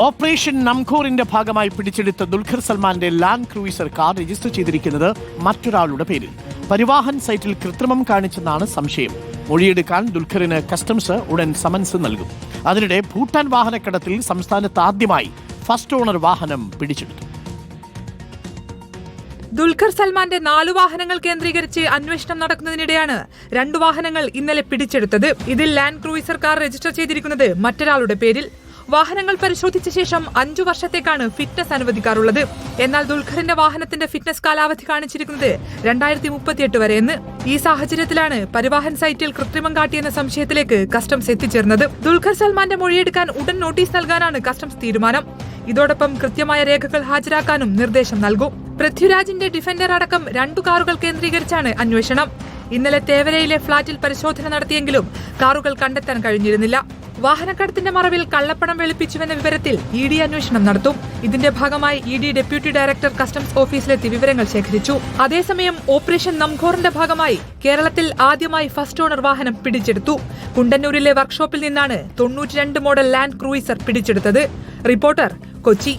Operation നംഖോറിന്റെ ഭാഗമായി പിടിച്ചെടുത്ത ദുൽഖർ സൽമാന്റെ ലാൻഡ് ക്രൂയിസർ കാർ രജിസ്റ്റർ ചെയ്തിരിക്കുന്നത് മറ്റൊരാളുടെ പേരിൽ. പരിവാഹൻ സൈറ്റിൽ കൃത്രിമം കാണിച്ചെന്നാണ് സംശയം. മൊഴിയെടുക്കാൻ ദുൽഖറിന് കസ്റ്റംസ് ഉടൻ സമൻസ് നൽകും. അതിനിടെ ഭൂട്ടാൻ വാഹനക്കടത്തിൽ സംസ്ഥാനത്ത് ആദ്യമായി ഫസ്റ്റ് ഓണർ വാഹനം പിടിച്ചെടുത്തു. ദുൽഖർ സൽമാന്റെ നാലു വാഹനങ്ങൾ കേന്ദ്രീകരിച്ച് അന്വേഷണം നടക്കുന്നതിനിടെയാണ് രണ്ടു വാഹനങ്ങൾ ഇന്നലെ പിടിച്ചെടുത്തത്. ഇതിൽ ലാൻഡ് ക്രൂയിസർ കാർ രജിസ്റ്റർ ചെയ്തിരിക്കുന്നത് മറ്റൊരാളുടെ പേരിൽ. വാഹനങ്ങൾ പരിശോധിച്ച ശേഷം അഞ്ചു വർഷത്തേക്കാണ് ഫിറ്റ്നസ് അനുവദിക്കാറുള്ളത്. എന്നാൽ ദുൽഖറിന്റെ വാഹനത്തിന്റെ ഫിറ്റ്നസ് കാലാവധി കാണിച്ചിരിക്കുന്നത് രണ്ടായിരത്തി മുപ്പത്തിയെട്ട് വരെയെന്ന് ഈ സാഹചര്യത്തിലാണ് പരിവാഹൻ സൈറ്റിൽ കൃത്രിമം കാട്ടിയെന്ന സംശയത്തിലേക്ക് കസ്റ്റംസ് എത്തിച്ചേർന്നത്. ദുൽഖർ സൽമാന്റെ മൊഴിയെടുക്കാൻ ഉടൻ നോട്ടീസ് നൽകാനാണ് കസ്റ്റംസ് തീരുമാനം. ഇതോടൊപ്പം കൃത്യമായ രേഖകൾ ഹാജരാക്കാനും നിർദ്ദേശം നൽകും. പൃഥ്വിരാജിന്റെ ഡിഫൻഡർ അടക്കം രണ്ടു കാറുകൾ കേന്ദ്രീകരിച്ചാണ് അന്വേഷണം. ഇന്നലെ തേവരയിലെ ഫ്ളാറ്റിൽ പരിശോധന നടത്തിയെങ്കിലും കാറുകൾ കണ്ടെത്താൻ കഴിഞ്ഞിരുന്നില്ല. വാഹനക്കടത്തിന്റെ മറവിൽ കള്ളപ്പണം വെളുപ്പിച്ചുവെന്ന വിവരത്തിൽ ഇ ഡി അന്വേഷണം നടത്തും. ഇതിന്റെ ഭാഗമായി E D deputy director customs ഓഫീസിലെത്തി വിവരങ്ങൾ ശേഖരിച്ചു. അതേസമയം ഓപ്പറേഷൻ നംഖോറിന്റെ ഭാഗമായി കേരളത്തിൽ ആദ്യമായി ഫസ്റ്റ് ഓണർ വാഹനം പിടിച്ചെടുത്തു. കുണ്ടന്നൂരിലെ വർക്ക്ഷോപ്പിൽ നിന്നാണ് തൊണ്ണൂറ്റിരണ്ട് മോഡൽ ലാൻഡ് ക്രൂയിസർ പിടിച്ചെടുത്തത്. റിപ്പോർട്ടർ കൊച്ചി.